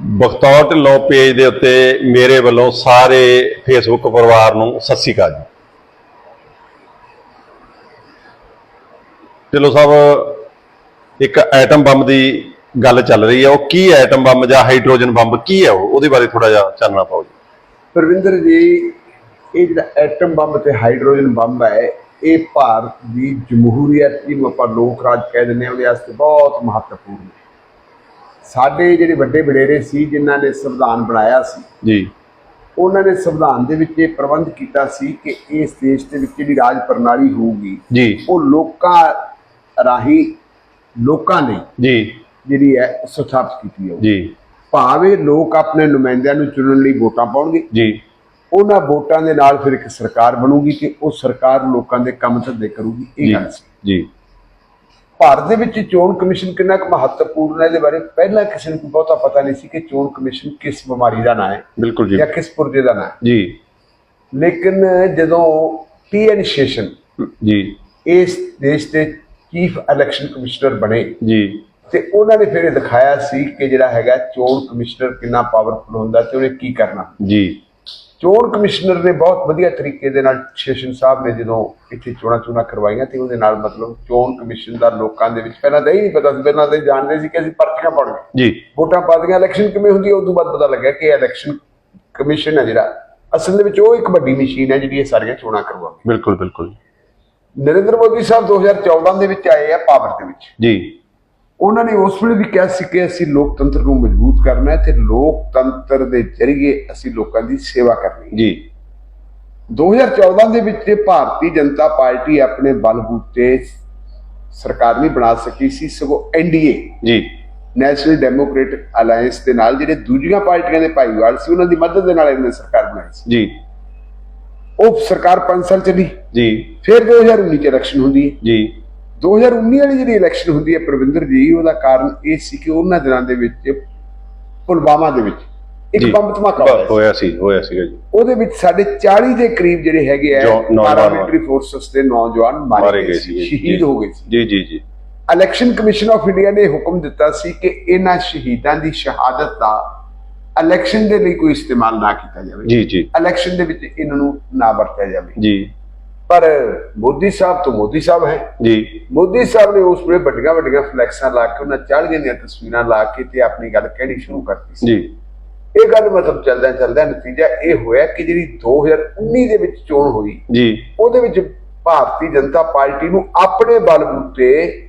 ਬਖਤੌਰ Dhillon page ਦੇ ਉੱਤੇ ਮੇਰੇ ਵੱਲੋਂ ਸਾਰੇ ਫੇਸਬੁੱਕ ਪਰਿਵਾਰ ਨੂੰ ਸਤਿ ਸ਼੍ਰੀ ਅਕਾਲ ਜੀ। ਢਿੱਲੋਂ ਸਾਹਿਬ, ਇੱਕ ਐਟਮ ਬੰਬ ਦੀ ਗੱਲ ਚੱਲ ਰਹੀ ਹੈ। ਉਹ ਕੀ ਹੈ ਐਟਮ ਬੰਬ ਜਾਂ ਹਾਈਡਰੋਜਨ ਬੰਬ ਕੀ ਹੈ ਉਹ? ਉਹਦੇ ਬਾਰੇ ਥੋੜਾ ਜਿਹਾ ਚਾਨਣਾ ਪਾਓ ਜੀ। ਪ੍ਰਵਿੰਦਰ ਜੀ, ਇਹ ਜਿਹੜਾ ਐਟਮ ਬੰਬ ਤੇ ਹਾਈਡਰੋਜਨ ਬੰਬ ਹੈ, ਇਹ ਭਾਰਤ ਦੀ ਜਮਹੂਰੀਅਤ ਜਿਹਨੂੰ ਆਪਾਂ ਲੋਕ ਰਾਜ ਕਹਿ ਦਿੰਦੇ ਹਾਂ, ਉਹਦੇ ਵਾਸਤੇ ਬਹੁਤ ਮਹੱਤਵਪੂਰਨ ਹੈ। ਸਾਡੇ ਜਿਹੜੇ ਵੱਡੇ ਵਡੇਰੇ ਸੀ ਜਿਨ੍ਹਾਂ ਨੇ ਸੰਵਿਧਾਨ ਬਣਾਇਆ ਸੀ ਜੀ। ਉਹਨਾਂ ਨੇ ਸੰਵਿਧਾਨ ਦੇ ਵਿੱਚ ਇਹ ਪ੍ਰਬੰਧ ਕੀਤਾ ਸੀ ਕਿ ਇਸ ਦੇਸ਼ ਦੇ ਵਿੱਚ ਜਿਹੜੀ ਰਾਜ ਪ੍ਰਣਾਲੀ ਹੋਊਗੀ ਜੀ। ਉਹ ਲੋਕਾਂ ਰਾਹੀਂ ਲੋਕਾਂ ਲਈ ਜੀ। ਜਿਹੜੀ ਹੈ ਸਥਾਪਿਤ ਕੀਤੀ ਜਾਊਗੀ। ਜੀ। ਭਾਵੇਂ ਲੋਕ ਆਪਣੇ ਨੁਮਾਇੰਦਿਆਂ ਨੂੰ ਚੁਣਨ ਲਈ ਵੋਟਾਂ ਪਾਉਣਗੇ ਜੀ। ਉਹਨਾਂ ਵੋਟਾਂ ਦੇ ਨਾਲ ਫਿਰ ਇੱਕ ਸਰਕਾਰ ਬਣੂਗੀ ਕਿ ਉਹ ਸਰਕਾਰ ਲੋਕਾਂ ਦੇ ਕੰਮ ਧੰਦੇ ਕਰੂਗੀ ਇਹ ਗੱਲ ਸੀ। ਜੀ। ਭਾਰਤ ਦੇ ਵਿੱਚ ਚੋਣ ਕਮਿਸ਼ਨ ਕਿੰਨਾ ਕੁ ਮਹੱਤਵਪੂਰਨ ਹੈ? ਇਹਦੇ ਬਾਰੇ ਪਹਿਲਾਂ ਕਿਸੇ ਨੂੰ ਬਹੁਤਾ ਪਤਾ ਨਹੀਂ ਸੀ ਕਿ ਚੋਣ ਕਮਿਸ਼ਨ ਕਿਸ ਬਿਮਾਰੀ ਦਾ ਨਾਂ ਹੈ ਬਿਲਕੁਲ ਜੀ। ਜਾਂ ਕਿਸ ਪੁਰਜੇ ਦਾ ਨਾਂ ਹੈ। ਜੀ। ਲੇਕਿਨ ਜਦੋਂ ਟੀਐਨ ਸ਼ੇਸ਼ਨ ਜੀ। ਇਸ ਦੇਸ਼ ਦੇ ਚੀਫ ਇਲੈਕਸ਼ਨ ਕਮਿਸ਼ਨਰ ਬਣੇ ਜੀ। ਤੇ ਉਹਨਾਂ ਨੇ ਫਿਰ ਇਹ ਦਿਖਾਇਆ ਸੀ ਕਿ ਜਿਹੜਾ ਹੈਗਾ ਚੋਣ ਕਮਿਸ਼ਨਰ ਕਿੰਨਾ ਪਾਵਰਫੁਲ ਹੁੰਦਾ ਤੇ ਉਹਨੇ ਕੀ ਕਰਨਾ। ਜੀ। ਚੋਣ ਕਮਿਸ਼ਨਰ ਨੇ ਬਹੁਤ ਵਧੀਆ ਤਰੀਕੇ ਦੇ ਨਾਲ ਸ਼ੇਸ਼ਨ ਸਾਹਿਬ ਨੇ ਜਦੋਂ ਇੱਥੇ ਚੋਣਾਂ ਚੋਣਾਂ ਕਰਵਾਈਆਂ ਤੇ ਉਹਦੇ ਨਾਲ ਮਤਲਬ ਚੋਣ ਕਮਿਸ਼ਨ ਦਾ ਲੋਕਾਂ ਦੇ ਵਿੱਚ ਪਹਿਲਾਂ ਤਾਂ ਇਹ ਨਹੀਂ ਪਤਾ ਸੀ ਪਹਿਲਾਂ ਤਾਂ ਜਾਣਦੇ ਸੀ ਕਿ ਅਸੀਂ ਪਰਚੀਆਂ ਪਾਉਣੀਆਂ। ਜੀ। ਵੋਟਾਂ ਪਾ ਦੀਆਂ ਇਲੈਕਸ਼ਨ ਕਿਵੇਂ ਹੁੰਦੀ ਹੈ ਉਸ ਤੋਂ ਬਾਅਦ ਪਤਾ ਲੱਗਿਆ ਕਿ ਇਲੈਕਸ਼ਨ ਕਮਿਸ਼ਨ ਹੈ ਜਿਹੜਾ ਅਸਲ ਦੇ ਵਿੱਚ ਉਹ ਇੱਕ ਵੱਡੀ ਮਸ਼ੀਨ ਹੈ ਜਿਹੜੀ ਇਹ ਸਾਰੀਆਂ ਚੋਣਾਂ ਕਰਵਾਉਂਦੀ ਬਿਲਕੁਲ ਬਿਲਕੁਲ ਨਰਿੰਦਰ ਮੋਦੀ ਸਾਹਿਬ 2014 ਦੇ ਵਿੱਚ ਆਏ ਆ ਪਾਵਰ ਦੇ ਵਿੱਚ। ਜੀ। ਉਹਨਾਂ ਨੇ ਉਸ ਵੇਲੇ ਵੀ ਕਿਹਾ ਸੀ ਕਿ ਅਸੀਂ ਲੋਕਤੰਤਰ ਨੂੰ ਮਜ਼ਬੂਤ ਕਰਨਾ ਹੈ ਤੇ ਲੋਕਤੰਤਰ ਦੇ ਜ਼ਰੀਏ ਅਸੀਂ ਲੋਕਾਂ ਦੀ ਸੇਵਾ ਕਰਨੀ ਹੈ। ਜੀ। 2014 ਦੇ ਵਿੱਚ ਭਾਰਤੀ ਜਨਤਾ ਪਾਰਟੀ ਆਪਣੇ ਬਲਬੂਤੇ ਸਰਕਾਰ ਨਹੀਂ ਬਣਾ ਸਕੀ ਸੀ ਸਗੋਂ ਐਨਡੀਏ ਜੀ। ਨੈਸ਼ਨਲ ਡੈਮੋਕ੍ਰੈਟਿਕ ਅਲਾਈਅੰਸ ਦੇ ਨਾਲ ਜਿਹੜੇ ਦੂਜੀਆਂ ਪਾਰਟੀਆਂ ਦੇ ਭਾਈਵਾਲ ਸੀ ਉਹਨਾਂ ਦੀ ਮਦਦ ਦੇ ਨਾਲ ਇਹਨੇ ਸਰਕਾਰ ਬਣਾਈ ਸੀ। ਜੀ। ਉਹ ਸਰਕਾਰ 5 ਸਾਲ ਚੱਲੀ। ਜੀ। ਫਿਰ 2019 ਚ ਇਲੈਕਸ਼ਨ ਹੁੰਦੀ ਹੈ। ਜੀ। 2019 ਵਾਲੀ ਜਿਹੜੀ ਇਲੈਕਸ਼ਨ ਹੁੰਦੀ ਹੈ ਪ੍ਰਵਿੰਦਰ ਜੀ ਉਹਦਾ ਕਾਰਨ ਇਹ ਸੀ ਕਿ ਉਹਨਾਂ ਦਿਨਾਂ ਦੇ ਵਿੱਚ ਪੁਲਵਾਮਾ ਦੇ ਵਿੱਚ ਇੱਕ। ਬੰਬ ਧਮਾਕਾ ਹੋਇਆ ਸੀ। ਹੋਇਆ ਸੀ ਹੋਇਆ ਸੀਗਾ ਜੀ। ਉਹਦੇ ਵਿੱਚ ਸਾਡੇ 40 ਦੇ ਕਰੀਬ ਜਿਹੜੇ ਹੈਗੇ ਆ ਪੈਰਾਮਿਲਟਰੀ ਫੋਰਸਸ ਦੇ ਨੌਜਵਾਨ ਮਾਰੇ ਗਏ ਸੀ ਸ਼ਹੀਦ ਹੋ ਗਏ ਸੀ। ਜੀ ਜੀ ਜੀ। ਇਲੈਕਸ਼ਨ ਕਮਿਸ਼ਨ ਆਫ ਇੰਡੀਆ ਨੇ ਹੁਕਮ ਦਿੱਤਾ ਸੀ ਕਿ ਇਹਨਾਂ ਸ਼ਹੀਦਾਂ ਦੀ ਸ਼ਹਾਦਤ ਦਾ ਇਲੈਕਸ਼ਨ ਦੇ ਲਈ ਕੋਈ ਇਸਤੇਮਾਲ ਨਾ ਕੀਤਾ ਜਾਵੇ। ਜੀ ਜੀ। ਇਲੈਕਸ਼ਨ ਦੇ ਵਿੱਚ ਇਹਨਾਂ ਨੂੰ ਨਾ ਵਰਤਿਆ ਜਾਵੇ। ਜੀ। ਪਰ ਮੋਦੀ ਸਾਹਿਬ ਤੋਂ ਮੋਦੀ ਸਾਹਿਬ ਹੈ। ਜੀ। ਮੋਦੀ ਸਾਹਿਬ ਨੇ ਉਸ ਵੇਲੇ ਵੱਡੀਆਂ ਵੱਡੀਆਂ ਫਲੈਕਸਾਂ ਲਾ ਕੇ ਉਹਨਾਂ 40 ਦੀਆਂ ਤਸਵੀਰਾਂ ਲਾ ਕੇ ਤੇ ਆਪਣੀ ਗੱਲ ਕਹਿਣੀ ਸ਼ੁਰੂ ਕਰਤੀ ਸੀ। ਜੀ। ਇਹ ਗੱਲ ਮਤਲਬ ਚੱਲਦਾ ਚੱਲਦਾ ਨਤੀਜਾ ਇਹ ਹੋਇਆ ਕਿ ਜਿਹੜੀ 2019 ਦੇ ਵਿੱਚ ਚੋਣ ਹੋਈ ਜੀ। ਉਹਦੇ ਵਿੱਚ ਭਾਰਤੀ ਜਨਤਾ ਪਾਰਟੀ ਨੂੰ ਆਪਣੇ ਬਲਬੂਤੇ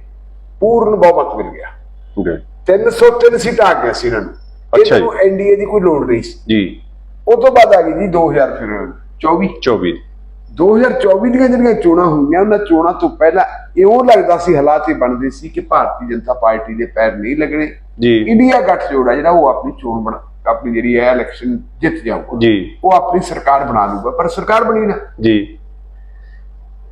ਪੂਰਨ ਬਹੁਮਤ ਮਿਲ ਗਿਆ। ਜੀ। 303 ਸੀਟਾਂ ਆ ਗਈਆਂ ਸੀ ਇਹਨਾਂ ਨੂੰ। ਅੱਛਾ ਇਹਨਾਂ ਨੂੰ ਐਨਡੀਏ ਦੀ ਕੋਈ ਲੋੜ ਨਹੀਂ ਸੀ। ਜੀ। ਉਹ ਤੋਂ ਬਾਅਦ ਆ ਗਈ ਜੀ 2000 ਫਿਰ 24 24 2024 ਦੀਆਂ ਜਿਹੜੀਆਂ ਚੋਣਾਂ ਹੋਈਆਂ ਉਹਨਾਂ ਚੋਣਾਂ ਤੋਂ ਪਹਿਲਾਂ ਇਉਂ ਲੱਗਦਾ ਸੀ ਹਾਲਾਤ ਇਹ ਬਣਦੇ ਸੀ ਕਿ ਭਾਰਤੀ ਜਨਤਾ ਪਾਰਟੀ ਦੇ ਪੈਰ ਨਹੀਂ ਲੱਗਣੇ। ਜੀ। ਇੰਡੀਆ ਗੱਠਜੋੜ ਆ ਜਿਹੜਾ ਉਹ ਆਪਣੀ ਚੋਣ ਬਣਾ ਆਪਣੀ ਜਿਹੜੀ ਹੈ ਇਲੈਕਸ਼ਨ ਜਿੱਤ ਜਾਊਗਾ। ਜੀ। ਉਹ ਆਪਣੀ ਸਰਕਾਰ ਬਣਾ ਲੂਗਾ ਪਰ ਸਰਕਾਰ ਬਣੀ ਨਾ। ਜੀ।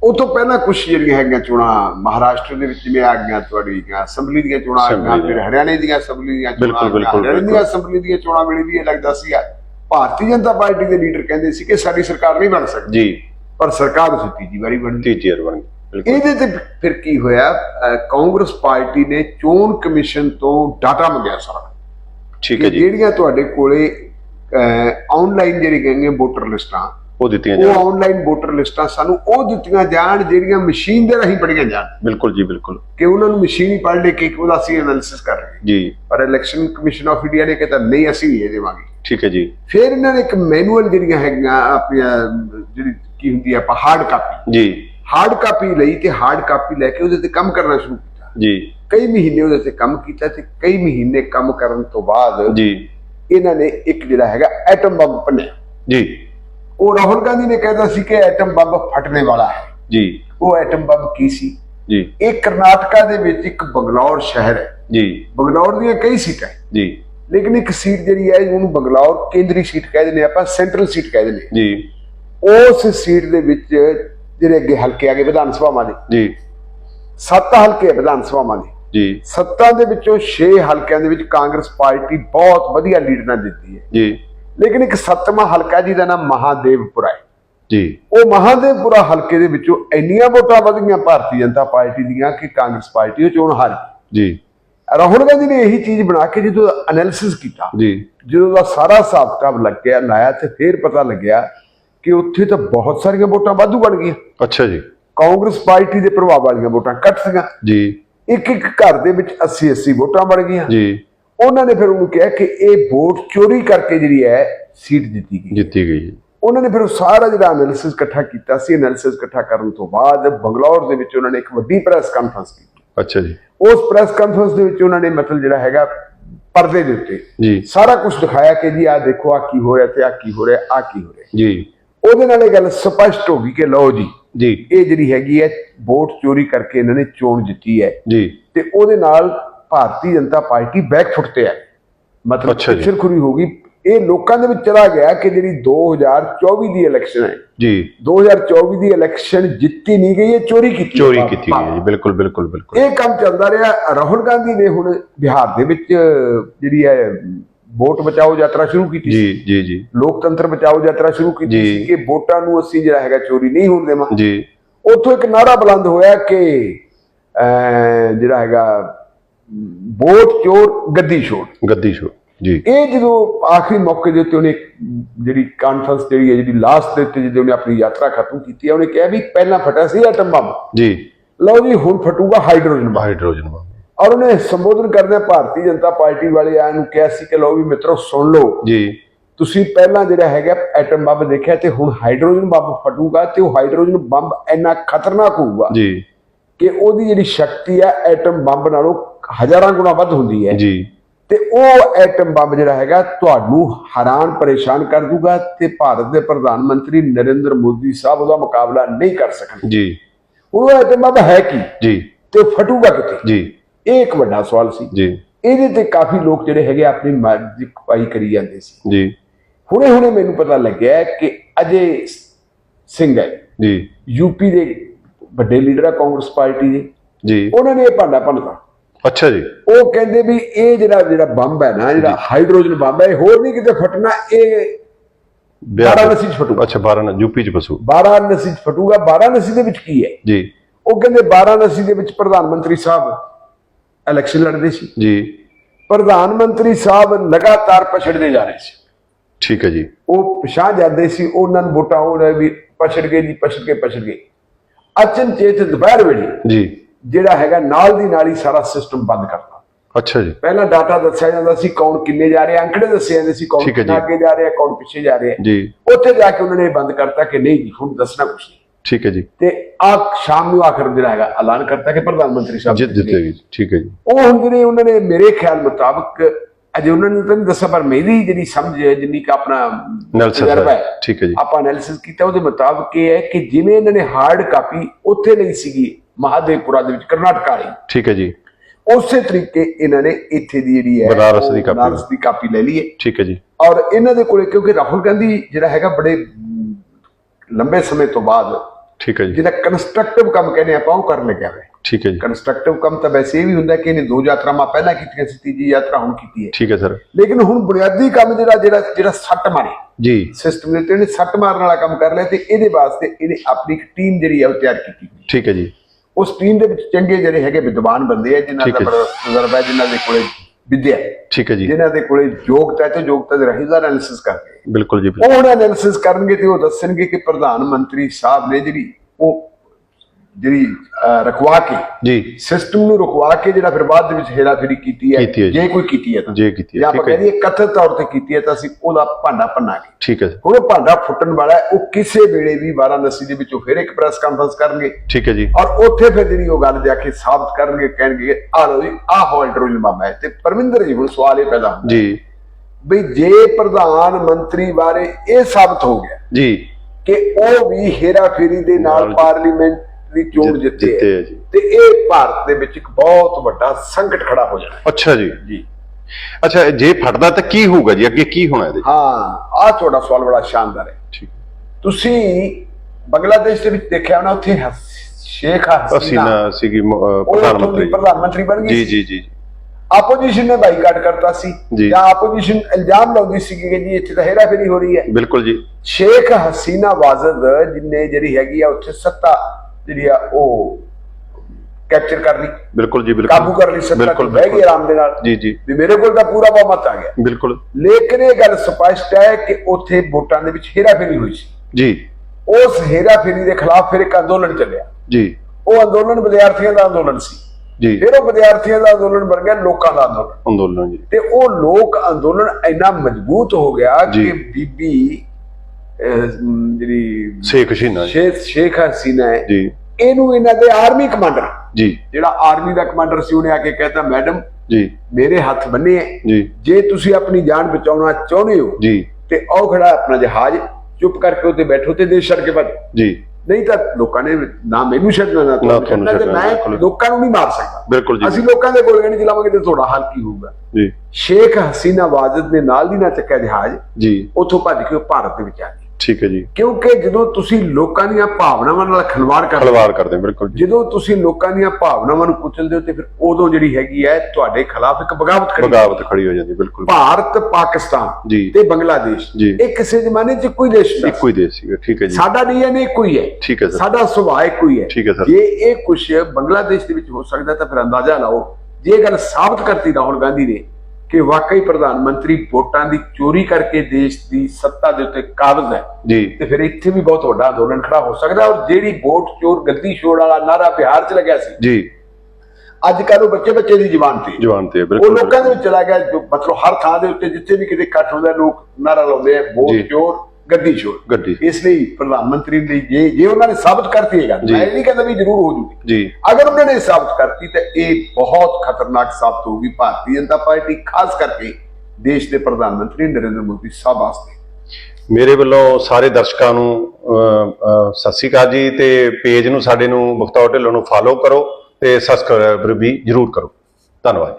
ਉਹ ਤੋਂ ਪਹਿਲਾਂ ਕੁਝ ਜਿਹੜੀਆਂ ਹੈਗੀਆਂ ਚੋਣਾਂ ਮਹਾਰਾਸ਼ਟਰ ਦੇ ਵਿੱਚ ਜਿਵੇਂ ਆ ਗਈਆਂ ਤੁਹਾਡੀ ਅਸੈਂਬਲੀ ਦੀਆਂ ਚੋਣਾਂ ਆ ਗਈਆਂ ਫਿਰ। ਹਰਿਆਣੇ ਦੀਆਂ ਅਸੈਂਬਲੀ ਦੀਆਂ ਚੋਣਾਂ ਹਰਿਆਣੇ ਦੀਆਂ। ਅਸੈਂਬਲੀ ਦੀਆਂ ਚੋਣਾਂ ਵੇਲੇ ਵੀ ਇਹ ਲੱਗਦਾ ਸੀ ਭਾਰਤੀ ਜਨਤਾ ਪਾਰਟੀ ਦੇ ਲੀਡਰ ਕਹਿੰਦੇ ਸੀ ਕਿ ਸਾਡੀ ਸਰਕਾਰ ਨਹੀਂ ਬਣ ਸਕਦੀ। ਜੀ। ਪਰ ਸਰਕਾਰ ਉਸ ਤੀਜੀ ਵਾਰੀ ਬਣੀ। ਟੀਚਰ ਬਣ ਗਏ ਬਿਲਕੁਲ। ਇਹਦੇ ਤੇ ਫਿਰ ਕੀ ਹੋਇਆ? ਕਾਂਗਰਸ ਪਾਰਟੀ ਨੇ ਚੋਣ ਕਮਿਸ਼ਨ ਤੋਂ ਡਾਟਾ ਮੰਗਿਆ ਸਾਰਾ। ਠੀਕ ਹੈ ਜੀ। ਜਿਹੜੀਆਂ ਤੁਹਾਡੇ ਕੋਲੇ ਆਨਲਾਈਨ ਜਿਹੜੀ ਗਈਆਂ ਵੋਟਰ ਲਿਸਟਾਂ ਉਹ ਦਿੱਤੀਆਂ ਉਹ ਜਾਣ ਆਨਲਾਈਨ ਵੋਟਰ ਲਿਸਟਾਂ ਸਾਨੂੰ ਉਹ ਦਿੱਤੀਆਂ ਜਾਣ ਜਿਹੜੀਆਂ ਮਸ਼ੀਨ ਦੇ ਰਾਹੀਂ ਪੜੀਆਂ ਜਾਣ। ਬਿਲਕੁਲ ਜੀ ਬਿਲਕੁਲ। ਕਿ ਉਹਨਾਂ ਨੂੰ ਮਸ਼ੀਨ ਹੀ ਪੜ੍ਹ ਲੈ ਕੇ ਉਹਦਾ ਅਸੀਂ ਐਨਾਲਿਸਿਸ ਕਰ ਰਹੇ ਜੀ। ਪਰ ਇਲੈਕਸ਼ਨ ਕਮਿਸ਼ਨ ਆਫ ਇੰਡੀਆ ਨੇ ਕਹਿੰਦਾ ਨਹੀਂ ਅਸੀਂ ਇਹ ਦੇਵਾਂਗੇ। ਠੀਕ ਹੈ ਜੀ। ਫਿਰ ਇਹਨਾਂ ਨੇ ਇੱਕ ਮੈਨੂਅਲ ਜਿਹੜੀਆਂ ਹੈਗੀਆਂ ਆਪਣੀਆਂ ਜਿਹੜੀ ਕੀ ਹੁੰਦੀ ਹੈ ਆਪਾਂ ਹਾਰਡ ਕਾਪੀ ਜੀ। ਹਾਰਡ ਕਾਪੀ ਲਈ ਤੇ ਹਾਰਡ ਕਾਪੀ ਲੈ ਕੇ ਉਹਦੇ ਤੇ ਕੰਮ ਕਰਨਾ ਸ਼ੁਰੂ ਕੀਤਾ। ਜੀ। ਕਈ ਮਹੀਨੇ ਉਹਦੇ ਤੇ ਕੰਮ ਕੀਤਾ ਤੇ ਕਈ ਮਹੀਨੇ ਕੰਮ ਕਰਨ ਤੋਂ ਬਾਅਦ ਜੀ। ਇਹਨਾਂ ਨੇ ਇੱਕ ਜਿਹੜਾ ਹੈਗਾ ਐਟਮ ਬੰਬ ਭੰਨਿਆ। ਜੀ। ਉਹ ਰਾਹੁਲ ਗਾਂਧੀ ਨੇ ਕਹਿੰਦਾ ਸੀ ਕਿ ਐਟਮ ਬੰਬ ਫਟਣੇ ਵਾਲਾ ਹੈ। ਜੀ। ਉਹ ਐਟਮ ਬੰਬ ਕੀ ਸੀ? ਜੀ। ਇਹ ਕਰਨਾਟਕਾ ਦੇ ਵਿੱਚ ਇੱਕ ਬੰਗਲੌਰ ਸ਼ਹਿਰ ਹੈ। ਜੀ। ਬੰਗਲੌਰ ਦੀਆਂ ਕਈ ਸੀਟਾਂ ਹੈ। ਜੀ। ਲੇਕਿਨ ਇੱਕ ਸੀਟ ਜਿਹੜੀ ਹੈ ਉਹਨੂੰ ਬੰਗਲੌਰ ਕੇਂਦਰੀ ਸੀਟ ਕਹਿ ਦਿੰਦੇ ਆਪਾਂ ਸੈਂਟਰਲ ਸੀਟ ਕਹਿ ਦਿੰਦੇ ਹਾਂ। ਜੀ। ਉਸ ਸੀਟ ਦੇ ਵਿੱਚ ਜਿਹੜੇ ਅੱਗੇ ਹਲਕੇ ਆਗੇ ਵਿਧਾਨ ਸਭਾਵਾਂ ਦੇ ਜੀ। ਸੱਤ ਹਲਕੇ ਆ ਵਿਧਾਨ ਸਭਾਵਾਂ ਦੇ। ਜੀ। ਸੱਤਾਂ ਦੇ ਵਿੱਚੋਂ 6 ਹਲਕਿਆਂ ਦੇ ਵਿੱਚ ਕਾਂਗਰਸ ਪਾਰਟੀ ਬਹੁਤ ਵਧੀਆ ਲੀਡ ਨਾਲ ਦਿੱਤੀ ਹੈ। ਜੀ। ਲੇਕਿਨ ਇੱਕ ਸੱਤਵਾਂ ਹਲਕਾ ਜਿਹਦਾ ਨਾਮ ਮਹਾਦੇਵਪੁਰਾ ਹੈ। ਜੀ। ਉਹ ਮਹਾਦੇਵਪੁਰਾ ਹਲਕੇ ਦੇ ਵਿੱਚੋਂ ਇੰਨੀਆਂ ਵੋਟਾਂ ਵਧ ਗਈਆਂ ਭਾਰਤੀ ਜਨਤਾ ਪਾਰਟੀ ਦੀਆਂ ਕਿ ਕਾਂਗਰਸ ਪਾਰਟੀ ਉਹ ਚੋਣ ਹਾਰ ਗਈ। ਜੀ। ਰਾਹੁਲ ਗਾਂਧੀ ਨੇ ਇਹੀ ਚੀਜ਼ ਬਣਾ ਕੇ ਜਦੋਂ ਐਨਾਲਿਸਿਸ ਕੀਤਾ ਜੀ। ਜਦੋਂ ਦਾ ਸਾਰਾ ਹਿਸਾਬ ਕਿਤਾਬ ਲੱਗਿਆ ਲਾਇਆ ਤੇ ਫਿਰ ਪਤਾ ਲੱਗਿਆ ਕਿ ਉੱਥੇ ਤਾਂ ਬਹੁਤ ਸਾਰੀਆਂ ਵੋਟਾਂ ਵਾਧੂ ਬਣ ਗਈਆਂ। ਅੱਛਾ ਜੀ। ਕਾਂਗਰਸ ਪਾਰਟੀ ਦੇ ਪ੍ਰਭਾਵ ਵਾਲੀਆਂ ਵੋਟਾਂ ਘੱਟ ਸੀਗੀਆਂ। ਜੀ। ਇੱਕ ਇੱਕ ਘਰ ਦੇ ਵਿੱਚ 80 80 ਵੋਟਾਂ ਬਣ ਗਈਆਂ। ਜੀ। ਉਹਨਾਂ ਨੇ ਫਿਰ ਉਹਨੂੰ ਕਿਹਾ ਕਿ ਇਹ ਵੋਟ ਚੋਰੀ ਕਰਕੇ ਜਿਹੜੀ ਹੈ ਸੀਟ ਜਿੱਤੀ ਗਈ। ਜਿੱਤੀ ਗਈ। ਉਹਨਾਂ ਨੇ ਫਿਰ ਉਹ ਸਾਰਾ ਜਿਹੜਾ ਐਨਾਲਿਸਿਸ ਇਕੱਠਾ ਕੀਤਾ ਸੀ। ਐਨਾਲਿਸਿਸ ਇਕੱਠਾ ਕਰਨ ਤੋਂ ਬਾਅਦ ਬੰਗਲੌਰ ਦੇ ਵਿੱਚ ਉਹਨਾਂ ਨੇ ਇੱਕ ਵੱਡੀ ਪ੍ਰੈਸ ਕਾਨਫਰੰਸ ਕੀਤੀ। ਅੱਛਾ ਜੀ। ਉਸ ਪ੍ਰੈਸ ਕਾਨਫਰੰਸ ਦੇ ਵਿੱਚ ਉਹਨਾਂ ਨੇ ਮਤਲਬ ਜਿਹੜਾ ਹੈਗਾ ਪਰਦੇ ਦੇ ਉੱਤੇ ਜੀ। ਸਾਰਾ ਕੁਝ ਦਿਖਾਇਆ ਕਿ ਜੀ ਆਹ ਦੇਖੋ ਆ ਕੀ ਹੋ ਰਿਹਾ ਤੇ ਆ ਕੀ ਹੋ ਰਿਹਾ ਆ ਕੀ ਹੋ ਰਿਹਾ। ਜੀ। ਉਹਦੇ ਨਾਲ ਇਹ ਗੱਲ ਸਪਸ਼ਟ ਹੋ ਗਈ ਕਿ ਲਓ ਜੀ ਜੀ। ਇਹ ਜਿਹੜੀ ਹੈਗੀ ਹੈ ਵੋਟ ਚੋਰੀ ਕਰਕੇ ਇਹਨਾਂ ਨੇ ਚੋਣ ਜਿੱਤੀ ਹੈ। ਜੀ। ਤੇ ਉਹਦੇ ਨਾਲ ਭਾਰਤੀ ਜਨਤਾ ਪਾਰਟੀ ਬੈਕ ਫੁੱਟ ਤੇ ਹੈ ਮਤਲਬ। ਸਿਰਖੁਰੀ ਹੋ ਗਈ। ਇਹ ਲੋਕਾਂ ਦੇ ਵਿੱਚ ਚਲਾ ਗਿਆ ਕਿ ਜਿਹੜੀ 2024 ਦੀ ਇਲੈਕਸ਼ਨ ਹੈ। ਜੀ। 2024 ਦੀ ਇਲੈਕਸ਼ਨ ਜਿੱਤੀ ਨਹੀਂ ਗਈ ਇਹ ਚੋਰੀ ਕੀਤੀ ਚੋਰੀ। ਕੀਤੀ ਗਈ ਜੀ। ਬਿਲਕੁਲ ਬਿਲਕੁਲ ਬਿਲਕੁਲ। ਇਹ ਕੰਮ ਚੱਲਦਾ ਰਿਹਾ। ਰਾਹੁਲ ਗਾਂਧੀ ਨੇ ਹੁਣ ਬਿਹਾਰ ਦੇ ਵਿੱਚ ਜਿਹੜੀ ਹੈ ਵੋਟ ਬਚਾਓ ਯਾਤਰਾ ਸ਼ੁਰੂ ਕੀਤੀ ਜੀ ਜੀ ਜੀ। ਲੋਕਤੰਤਰ ਬਚਾਓ ਯਾਤਰਾ ਸ਼ੁਰੂ ਕੀਤੀ। ਸੀ ਕਿ ਵੋਟਾਂ ਨੂੰ ਅਸੀਂ ਜਿਹੜਾ ਹੈਗਾ ਚੋਰੀ ਨਹੀਂ ਹੋਣ ਦੇਵਾਂਗੇ। ਜੀ। ਉੱਥੋਂ ਇੱਕ ਨਾਰਾ ਬੁਲੰਦ ਹੋਇਆ ਕਿ ਜਿਹੜਾ ਹੈਗਾ ਵੋਟ ਚੋਰ ਗੱਦੀ ਛੋੜ ਗੱਦੀ ਸ਼ੋ ਜੀ। ਇਹ ਜਦੋਂ ਆਖਰੀ ਮੌਕੇ ਦੇ ਉੱਤੇ ਉਹਨੇ ਜਿਹੜੀ ਕਾਨਫਰੰਸ ਜਿਹੜੀ ਹੈ ਜਿਹੜੀ ਲਾਸਟ ਦੇ ਉੱਤੇ ਜਦੋਂ ਉਹਨੇ ਆਪਣੀ ਯਾਤਰਾ ਖਤਮ ਕੀਤੀ ਹੈ ਉਹਨੇ ਕਿਹਾ ਵੀ ਪਹਿਲਾਂ ਫਟਿਆ ਸੀ ਐਟਮ ਬੰਬ ਜੀ। ਲਓ ਜੀ ਹੁਣ ਫਟੂਗਾ ਹਾਈਡਰੋਜਨ ਬੰਬ ਹਾਈਡਰੋਜਨ ਬੰਬ ਔਰ ਉਹਨੇ ਸੰਬੋਧਨ ਕਰਦਿਆਂ ਭਾਰਤੀ ਜਨਤਾ ਪਾਰਟੀ ਵਾਲੇ ਆਇਆਂ ਨੂੰ ਕਿਹਾ ਸੀ ਕਿ ਲਓ ਵੀ ਮਿੱਤਰੋ ਸੁਣ ਲਓ। ਜੀ। ਤੁਸੀਂ ਪਹਿਲਾਂ ਜਿਹੜਾ ਹੈਗਾ ਐਟਮ ਬੰਬ ਦੇਖਿਆ ਤੇ ਹੁਣ ਹਾਈਡਰੋਜਨ ਬੰਬ ਫਟੂਗਾ ਤੇ ਉਹ ਹਾਈਡਰੋਜਨ ਬੰਬ ਇੰਨਾ ਖਤਰਨਾਕ ਹੋਊਗਾ ਜੀ। ਕਿ ਉਹਦੀ ਜਿਹੜੀ ਸ਼ਕਤੀ ਹੈ ਐਟਮ ਬੰਬ ਨਾਲੋਂ ਹਜ਼ਾਰਾਂ ਗੁਣਾ ਵੱਧ ਹੁੰਦੀ ਹੈ। ਜੀ। ਤੇ ਉਹ ਐਟਮ ਬੰਬ ਜਿਹੜਾ ਹੈਗਾ ਤੁਹਾਨੂੰ ਹੈਰਾਨ ਪਰੇਸ਼ਾਨ ਕਰ ਦੂਗਾ ਤੇ ਭਾਰਤ ਦੇ ਪ੍ਰਧਾਨ ਮੰਤਰੀ ਨਰਿੰਦਰ ਮੋਦੀ ਸਾਹਿਬ ਉਹਦਾ ਮੁਕਾਬਲਾ ਨਹੀਂ ਕਰ ਸਕਣਗੇ। ਜੀ। ਉਹ ਐਟਮ ਬੰਬ ਹੈ ਕੀ? ਜੀ। ਤੇ ਫਟੂਗਾ ਕਿੱਥੇ? ਜੀ। ਇਹ ਇੱਕ ਵੱਡਾ ਸਵਾਲ ਸੀ। ਜੀ। ਇਹਦੇ ਤੇ ਕਾਫੀ ਲੋਕ ਜਿਹੜੇ ਹੈਗੇ ਆਪਣੀ ਮਰਜ਼ੀ ਪਾਈ ਕਰੀ ਜਾਂਦੇ ਸੀ। ਜੀ। ਹੁਣੇ ਹੁਣੇ ਮੈਨੂੰ ਪਤਾ ਲੱਗਿਆ ਕਿ ਅਜੇ ਸਿੰਘ ਹੈ। ਜੀ। ਯੂਪੀ ਦੇ ਵੱਡੇ ਲੀਡਰ ਆ ਕਾਂਗਰਸ ਪਾਰਟੀ ਦੇ। ਜੀ। ਉਹਨਾਂ ਨੇ ਇਹ ਭਾਂਡਾ ਭੰਨਤਾ। ਅੱਛਾ ਜੀ। ਉਹ ਕਹਿੰਦੇ ਵੀ ਇਹ ਜਿਹੜਾ ਜਿਹੜਾ ਬੰਬ ਹੈ ਨਾ ਜਿਹੜਾ ਹਾਈਡਰੋਜਨ ਬੰਬ ਹੈ ਇਹ ਹੋਰ ਨਹੀਂ ਕਿਤੇ ਫਟਣਾ ਇਹ ਵਾਰਾਣਸੀ 'ਚ ਫਟੂਗਾ। ਅੱਛਾ ਵਾਰਾਣਸੀ ਯੂਪੀ ਚ ਬਸੂ ਵਾਰਾਣਸੀ 'ਚ ਫਟੂਗਾ। ਵਾਰਾਣਸੀ ਦੇ ਵਿੱਚ ਕੀ ਹੈ? ਜੀ। ਉਹ ਕਹਿੰਦੇ ਵਾਰਾਣਸੀ ਦੇ ਵਿੱਚ ਪ੍ਰਧਾਨ ਮੰਤਰੀ ਸਾਹਿਬ ਇਲੈਕਸ਼ਨ ਲੜਦੇ ਸੀ। ਜੀ। ਪ੍ਰਧਾਨ ਮੰਤਰੀ ਸਾਹਿਬ ਲਗਾਤਾਰ ਪਛੜਦੇ ਜਾ ਰਹੇ ਸੀ। ਠੀਕ ਹੈ ਜੀ। ਉਹ ਪਛਾਣ ਜਾਂਦੇ ਸੀ ਉਹਨਾਂ ਨੂੰ ਵੋਟਾਂ ਹੋ ਰਹੇ ਵੀ ਪਛੜ ਗਏ ਜੀ ਪਛੜ ਕੇ ਪਛੜ ਗਏ। ਅਚਨਚੇਤ ਦੁਪਹਿਰ ਵੇਲੇ ਜੀ। ਜਿਹੜਾ ਹੈਗਾ ਨਾਲ ਦੀ ਨਾਲ ਹੀ ਸਾਰਾ ਸਿਸਟਮ ਬੰਦ ਕਰਤਾ ਅੱਛਾ ਜੀ। ਪਹਿਲਾਂ ਡਾਟਾ ਦੱਸਿਆ ਜਾਂਦਾ ਸੀ ਕੌਣ ਕਿੰਨੇ ਜਾ ਰਹੇ ਅੰਕੜੇ ਦੱਸੇ ਜਾਂਦੇ ਸੀ ਕੌਣ ਅੱਗੇ ਜਾ ਰਿਹਾ ਕੌਣ ਪਿੱਛੇ ਜਾ ਰਿਹਾ। ਜੀ। ਉੱਥੇ ਜਾ ਕੇ ਉਹਨਾਂ ਨੇ ਬੰਦ ਕਰਤਾ ਕਿ ਨਹੀਂ ਜੀ ਹੁਣ ਦੱਸਣਾ ਕੁਛ ਨਹੀਂ। ਠੀਕ ਹੈ ਜੀ। ਤੇ ਆ ਸ਼ਾਮ ਨੂੰ ਆਖਰ ਜਿਹੜਾ ਹੈਗਾ ਐਲਾਨ ਕਰਤਾ ਕਿ ਪ੍ਰਧਾਨ ਮੰਤਰੀ ਸਾਹਿਬ ਜਿੱਤ। ਜਿੱਤੇਗੀ ਠੀਕ ਹੈ ਜੀ। ਉਹ ਹੁਣ ਜਿਹੜੇ ਉਹਨਾਂ ਨੇ ਮੇਰੇ ਖਿਆਲ ਮੁਤਾਬਕ ਅਜੇ ਉਹਨਾਂ ਨੇ ਤਾਂ ਦੱਸਿਆ ਪਰ ਮੇਰੀ ਜਿਹੜੀ ਸਮਝ ਹੈ ਜਿੰਨੀ ਕਿ ਆਪਣਾ ਤਜਰਬਾ ਹੈ ਠੀਕ ਹੈ ਜੀ। ਆਪਾਂ ਐਨਾਲਿਸਿਸ ਕੀਤਾ ਉਹਦੇ ਮੁਤਾਬਕ ਇਹ ਹੈ ਕਿ ਜਿਵੇਂ ਇਹਨਾਂ ਨੇ ਹਾਰਡ ਕਾਪੀ ਉੱਥੇ ਲਈ ਸੀਗੀ ਮਹਾਦੇਵਪੁਰਾ ਦੇ ਵਿੱਚ ਕਰਨਾਟਕ ਵਾਲੀ। ਠੀਕ ਹੈ ਜੀ। ਉਸੇ ਤਰੀਕੇ ਇਹਨਾਂ ਨੇ ਇੱਥੇ ਦੀ ਜਿਹੜੀ ਹੈ ਬਨਾਰਸ ਉਹ ਦੀ ਕਾਪੀ। ਬਨਾਰਸ ਦੀ ਕਾਪੀ ਲੈ ਲਈ ਹੈ। ਠੀਕ ਹੈ ਜੀ। ਔਰ ਇਹਨਾਂ ਦੇ ਕੋਲੇ ਕਿਉਂਕਿ ਰਾਹੁਲ ਗਾਂਧੀ ਜਿਹੜਾ ਹੈਗਾ ਬੜੇ ਲੰਬੇ ਸਮੇਂ ਤੋਂ ਬਾਅਦ ਠੀਕ ਹੈ ਜੀ। ਜਿਹੜਾ ਕੰਸਟਰਕਟਿਵ ਕੰਮ ਕਹਿੰਦੇ ਆਪਾਂ ਉਹ ਕਰਨ ਲੱਗਿਆ ਹੋਇਆ। ਠੀਕ ਹੈ ਜੀ। ਕੰਸਟਰਕਟਿਵ ਕੰਮ ਤਾਂ ਵੈਸੇ ਇਹ ਵੀ ਹੁੰਦਾ ਕਿ ਇਹਨੇ ਦੋ ਯਾਤਰਾਵਾਂ ਪਹਿਲਾਂ ਕੀਤੀਆਂ ਸੀ ਤੀਜੀ ਯਾਤਰਾ ਹੁਣ ਕੀਤੀ ਹੈ। ਠੀਕ ਹੈ ਸਰ। ਲੇਕਿਨ ਹੁਣ ਬੁਨਿਆਦੀ ਕੰਮ ਜਿਹੜਾ ਜਿਹੜਾ ਜਿਹੜਾ ਸੱਟ ਮਾਰੇ। ਜੀ। ਸਿਸਟਮ ਦੇ ਇਹਨੇ ਸੱਟ ਮਾਰਨ ਵਾਲਾ ਕੰਮ ਕਰ ਲਿਆ ਤੇ ਇਹਦੇ ਵਾਸਤੇ ਇਹਨੇ ਆਪਣੀ ਇੱਕ ਟੀਮ ਜਿਹੜੀ ਹੈ ਉਹ ਤਿਆਰ ਕੀਤੀ ਠੀਕ ਹੈ ਜੀ। ਉਸ ਟੀਮ ਦੇ ਵਿੱਚ ਚੰਗੇ ਜਿਹੜੇ ਹੈਗੇ ਵਿਦਵਾਨ ਬੰਦੇ ਆ ਜਿਨ੍ਹਾਂ ਦਾ ਤਜਰਬਾ ਹੈ ਜਿਨ੍ਹਾਂ ਦੇ ਕੋਲੇ ਵਿਦਿਆ ਠੀਕ ਹੈ ਜੀ. ਜਿਨ੍ਹਾਂ ਦੇ ਕੋਲੇ ਯੋਗਤਾ ਤੇ ਯੋਗਤਾ ਦੇ ਰਾਹੀਂ ਦਾ ਐਨਾਲਿਸਿਸ ਕਰਦੇ ਆ। ਬਿਲਕੁਲ ਜੀ ਉਹ ਐਨਾਲਿਸਿਸ ਕਰਨਗੇ ਤੇ ਉਹ ਦੱਸਣਗੇ ਕਿ ਪ੍ਰਧਾਨ ਮੰਤਰੀ ਸਾਹਿਬ ਨੇ ਜਿਹੜੀ ਉਹ ਜਿਹੜੀ ਰੁਕਵਾ ਕੇ ਜੀ। ਸਿਸਟਮ ਨੂੰ ਰੁਕਵਾ ਕੇ ਜਿਹੜਾ ਫਿਰ ਬਾਅਦ ਦੇ ਵਿੱਚ ਹੇਰਾਫੇਰੀ ਕੀਤੀ ਹੈ ਕੀਤੀ ਹੈ ਜੀ। ਜੇ ਕੋਈ ਕੀਤੀ ਹੈ ਤਾਂ। ਜੇ ਕੀਤੀ ਹੈ ਜਾਂ ਆਪਾਂ ਠੀਕ ਹੈ ਕਹਿੰਦੇ ਕਥਿਤ ਤੌਰ ਤੇ ਕੀਤੀ ਹੈ ਤਾਂ ਅਸੀਂ ਉਹਦਾ ਭਾਂਡਾ ਭੰਨਾਂਗੇ। ਠੀਕ ਹੈ ਹੁਣ ਉਹ ਭਾਂਡਾ ਫੁੱਟਣ ਵਾਲਾ ਹੈ ਉਹ ਕਿਸੇ ਵੇਲੇ ਵੀ ਵਾਰਾਣਸੀ ਦੇ ਵਿੱਚੋਂ ਫਿਰ ਇੱਕ ਪ੍ਰੈਸ ਕਾਨਫਰੰਸ ਕਰਨਗੇ। ਠੀਕ ਹੈ ਜੀ। ਔਰ ਉੱਥੇ ਫਿਰ ਜਿਹੜੀ ਉਹ ਗੱਲ ਜਾ ਕੇ ਸਾਬਤ ਕਰਨਗੇ ਕਹਿਣਗੇ ਆ ਲਓ ਜੀ ਆਹ ਹਾਈਡਰੋਜਨ ਬੰਬ ਹੈ। ਤੇ ਪਰਮਿੰਦਰ ਜੀ ਹੁਣ ਸਵਾਲ ਇਹ ਪੈਦਾ ਹੁੰਦਾ ਜੀ। ਵੀ ਜੇ ਪ੍ਰਧਾਨ ਮੰਤਰੀ ਬਾਰੇ ਇਹ ਸਾਬਤ ਹੋ ਗਿਆ ਜੀ। ਕਿ ਉਹ ਵੀ ਹੇਰਾਫੇਰੀ ਦੇ ਨਾਲ ਨਾਲ ਪਾਰਲੀਮੈਂਟ ਦੀ ਚੋਣ ਜਿੱਤ- ਹੈ। ਜੀ। ਤੇ ਇਹ ਭਾਰਤ ਦੇ ਵਿੱਚ ਇੱਕ ਬਹੁਤ ਵੱਡਾ ਸੰਕਟ ਖੜਾ ਹੋ ਜਾਣਾ। ਅੱਛਾ ਜੀ। ਜੀ। ਅੱਛਾ ਜੇ ਫਟਦਾ ਤਾਂ ਕੀ ਹੋਊਗਾ ਜੀ? ਅੱਗੇ ਕੀ ਹੋਣਾ ਇਹਦੇ ਹਾਂ ਆਹ ਤੁਹਾਡਾ ਸਵਾਲ ਬੜਾ ਸ਼ਾਨਦਾਰ ਹੈ। ਠੀਕ। ਤੁਸੀਂ ਬੰਗਲਾਦੇਸ਼ ਦੇ ਵਿੱਚ ਦੇਖਿਆ ਹੋਣਾ ਉੱਥੇ ਸ਼ੇਖ ਹਸੀਨਾ ਸੀਗੀ ਪ੍ਰਧਾਨ ਮੰਤਰੀ ਪ੍ਰਧਾਨ ਮੰਤਰੀ। ਬਣ ਗਈ ਜੀ। ਜੀ ਜੀ। ਆਪੋਜੀਸ਼ਨ ਨੇ ਬਾਈਕਾਟ ਕਰਤਾ ਸੀ। ਜੀ। ਜਾਂ ਆਪੋਜੀਸ਼ਨ ਇਲਜ਼ਾਮ ਲਾਉਂਦੀ ਸੀ ਕਿ ਜੀ ਇੱਥੇ ਤਾਂ ਹੇਰਾਫੇਰੀ ਹੋ ਰਹੀ ਹੈ। ਬਿਲਕੁਲ ਜੀ। ਸ਼ੇਖ ਹਸੀਨਾ ਵਾਜ਼ਦ ਜਿਨੇ ਜਿਹੜੀ ਹੈਗੀ ਆ ਉੱਥੇ ਸੱਤਾ ਜਿਹੜੀ ਆ ਉਹ ਕੈਪਚਰ ਕਰ ਲਈ ਬਿਲਕੁਲ ਜੀ ਬਿਲਕੁਲ। ਕਾਬੂ ਕਰ ਲਈ ਸੱਤਾ ਤੇ ਬਹਿ ਗਈ ਆਰਾਮ ਦੇ ਨਾਲ। ਜੀ ਜੀ। ਵੀ ਮੇਰੇ ਕੋਲ ਤਾਂ ਪੂਰਾ ਬਹੁਮਤ ਆ ਗਿਆ। ਬਿਲਕੁਲ। ਲੇਕਿਨ ਇਹ ਗੱਲ ਸਪਸ਼ਟ ਹੈ ਕਿ ਉੱਥੇ ਵੋਟਾਂ ਦੇ ਵਿੱਚ ਹੇਰਾਫੇਰੀ ਹੋਈ ਸੀ। ਜੀ। ਉਸ ਹੇਰਾਫੇਰੀ ਦੇ ਖਿਲਾਫ ਫਿਰ ਇੱਕ ਅੰਦੋਲਨ ਚੱਲਿਆ। ਜੀ। ਉਹ ਅੰਦੋਲਨ ਵਿਦਿਆਰਥੀਆਂ ਦਾ ਅੰਦੋਲਨ ਸੀ। ਜੀ। ਫਿਰ ਉਹ ਵਿਦਿਆਰਥੀਆਂ ਦਾ ਅੰਦੋਲਨ ਬਣ ਗਿਆ ਲੋਕਾਂ ਦਾ ਅੰਦੋਲਨ। ਅੰਦੋਲਨ ਜੀ। ਤੇ ਉਹ ਲੋਕ ਅੰਦੋਲਨ ਇੰਨਾ ਮਜ਼ਬੂਤ ਹੋ ਗਿਆ। ਕਿ ਬੀਬੀ ਜਿਹੜੀ ਸ਼ੇਖ ਹਸੀਨਾ ਜੀ। ਸ਼ੇਖ ਸ਼ੇਖ ਹਸੀਨਾ ਹੈ। ਜੀ। ਇਹਨੂੰ ਇਹਨਾਂ ਦੇ ਆਰਮੀ ਕਮਾਂਡਰ। ਜੀ। ਜਿਹੜਾ ਆਰਮੀ ਦਾ ਕਮਾਂਡਰ ਸੀ ਉਹਨੇ ਆ ਕੇ ਕਹਿਤਾ ਮੈਡਮ ਜੀ। ਮੇਰੇ ਹੱਥ ਬੰਨੇ ਹੈ। ਜੀ। ਜੇ ਤੁਸੀਂ ਆਪਣੀ ਜਾਨ ਬਚਾਉਣਾ ਚਾਹੁੰਦੇ ਹੋ ਜੀ। ਤੇ ਆਓ ਖੜਾ ਆਪਣਾ ਜਹਾਜ਼ ਚੁੱਪ ਕਰਕੇ ਉੱਤੇ ਬੈਠੋ ਤੇ ਦੇਸ਼ ਛੱਡ ਕੇ ਭੱਜੋ। ਜੀ। ਨਹੀਂ ਤਾਂ ਲੋਕਾਂ ਨੇ ਨਾ ਮੈਨੂੰ ਛੱਡਣਾ ਨਾ ਤੁਹਾਨੂੰ ਛੱਡਣਾ ਮੈਂ। ਲੋਕਾਂ ਨੂੰ ਨਹੀਂ ਮਾਰ ਸਕਦਾ। ਬਿਲਕੁਲ ਜੀ। ਅਸੀਂ ਲੋਕਾਂ ਦੇ ਕੋਲ ਨਹੀਂ ਚਲਾਵਾਂਗੇ ਤੇ ਤੁਹਾਡਾ ਹਾਲ ਕੀ ਹੋਊਗਾ? ਜੀ। ਸ਼ੇਖ ਹਸੀਨਾ ਵਾਜਦ ਨੇ ਨਾਲ ਦੀ ਨਾਲ ਚੱਕਿਆ ਜਹਾਜ਼ ਜੀ। ਉੱਥੋਂ ਭੱਜ ਕੇ ਉਹ ਭਾਰਤ ਦੇ ਵਿੱਚ ਆ ਗਈ ਠੀਕ ਹੈ ਜੀ। ਕਿਉਂਕਿ ਜਦੋਂ ਤੁਸੀਂ ਲੋਕਾਂ ਦੀਆਂ ਭਾਵਨਾਵਾਂ ਨਾਲ ਖਿਲਵਾੜ ਕਰਦੇ ਹੋ ਖਲਵਾਰ ਕਰਦੇ ਬਿਲਕੁਲ ਜਦੋਂ ਤੁਸੀਂ ਲੋਕਾਂ ਦੀਆਂ ਭਾਵਨਾਵਾਂ ਨੂੰ ਕੁਚਲਦੇ ਹੋ ਤੇ ਫਿਰ ਉਦੋਂ ਜਿਹੜੀ ਹੈਗੀ ਹੈ ਤੁਹਾਡੇ ਖਿਲਾਫ ਇੱਕ ਬਗਾਵਤ ਖੜੀ ਬਗਾਵਤ ਖੜੀ ਹੋ ਜਾਂਦੀ ਬਿਲਕੁਲ। ਭਾਰਤ ਪਾਕਿਸਤਾਨ ਤੇ ਬੰਗਲਾਦੇਸ਼। ਇਹ ਕਿਸੇ ਜ਼ਮਾਨੇ 'ਚ ਕੋਈ ਦੇਸ਼ ਨਹੀਂ ਇੱਕੋ ਹੀ ਦੇਸ਼ ਸੀਗਾ ਠੀਕ ਹੈ ਜੀ। ਸਾਡਾ ਡੀਐਨਏ ਇੱਕੋ ਹੀ ਹੈ। ਠੀਕ ਹੈ ਸਰ। ਸਾਡਾ ਸੁਭਾਅ ਇੱਕੋ ਹੀ ਹੈ। ਠੀਕ ਹੈ ਸਰ। ਜੇ ਇਹ ਕੁਝ ਬੰਗਲਾਦੇਸ਼ ਦੇ ਵਿੱਚ ਹੋ ਸਕਦਾ ਤਾਂ ਫਿਰ ਅੰਦਾਜ਼ਾ ਲਾਓ। ਜੇ ਗੱਲ ਸਾਬਤ ਕਰਤੀ ਰਾਹੁਲ ਗਾਂਧੀ ਨੇ ਕਿ ਵਾਕਈ ਪ੍ਰਧਾਨ ਮੰਤਰੀ ਵੋਟਾਂ ਦੀ ਚੋਰੀ ਕਰਕੇ ਦੇਸ਼ ਦੀ ਸੱਤਾ ਦੇ ਉੱਤੇ ਕਾਬਜ਼ ਹੈ। ਜੀ। ਤੇ ਫਿਰ ਇੱਥੇ ਵੀ ਬਹੁਤ ਵੱਡਾ ਅੰਦੋਲਨ ਖੜਾ ਹੋ ਸਕਦਾ ਔਰ ਜਿਹੜੀ ਵੋਟ ਚੋਰ ਗੱਦੀ ਛੋੜ ਵਾਲਾ ਨਾਰਾ ਬਿਹਾਰ 'ਚ ਲੱਗਿਆ ਸੀ। ਜੀ। ਅੱਜ ਕੱਲ੍ਹ ਉਹ ਬੱਚੇ ਬੱਚੇ ਦੀ ਜ਼ੁਬਾਨ ਤੇ। ਜਵਾਨ ਤੇ ਹੈ, ਉਹ ਬਿਲਕੁਲ ਲੋਕਾਂ ਦੇ ਵਿੱਚ ਚਲਾ ਗਿਆ ਜੋ ਮਤਲਬ ਹਰ ਥਾਂ ਦੇ ਉੱਤੇ ਜਿੱਥੇ ਵੀ ਕਿਤੇ ਇਕੱਠ ਹੁੰਦਾ ਲੋਕ ਨਾਰਾ ਲਾਉਂਦੇ ਆ। ਵੋਟ ਚੋਰ ਗੱਦੀ ਚੋਰ ਗੱਡੀ ਇਸ ਲਈ ਪ੍ਰਧਾਨ ਮੰਤਰੀ ਲਈ ਜੇ ਜੇ ਉਹਨਾਂ ਨੇ ਸਾਬਤ ਕਰਤੀ ਇਹ ਗੱਲ। ਮੈਂ ਨਹੀਂ ਕਹਿੰਦਾ ਵੀ ਜ਼ਰੂਰ ਹੋ ਜੂਗੀ। ਜੀ। ਅਗਰ ਉਹਨਾਂ ਨੇ ਸਾਬਤ ਕਰਤੀ ਤਾਂ ਇਹ ਬਹੁਤ ਖਤਰਨਾਕ ਸਾਬਤ ਹੋਊਗੀ ਭਾਰਤੀ ਜਨਤਾ ਪਾਰਟੀ ਖਾਸ ਕਰਕੇ ਦੇਸ਼ ਦੇ ਪ੍ਰਧਾਨ ਮੰਤਰੀ ਨਰਿੰਦਰ ਮੋਦੀ ਸਾਹਿਬ ਵਾਸਤੇ। ਮੇਰੇ ਵੱਲੋਂ ਸਾਰੇ ਦਰਸ਼ਕਾਂ ਨੂੰ ਸਤਿ ਸ਼੍ਰੀ ਅਕਾਲ ਜੀ ਤੇ ਪੇਜ ਨੂੰ ਸਾਡੇ ਨੂੰ ਮੁਖਤੌਰ ਢਿੱਲੋਂ ਨੂੰ ਫਾਲੋ ਕਰੋ ਤੇ ਸਬਸਕ੍ਰਾਈਬ ਵੀ ਜਰੂਰ ਕਰੋ। ਧੰਨਵਾਦ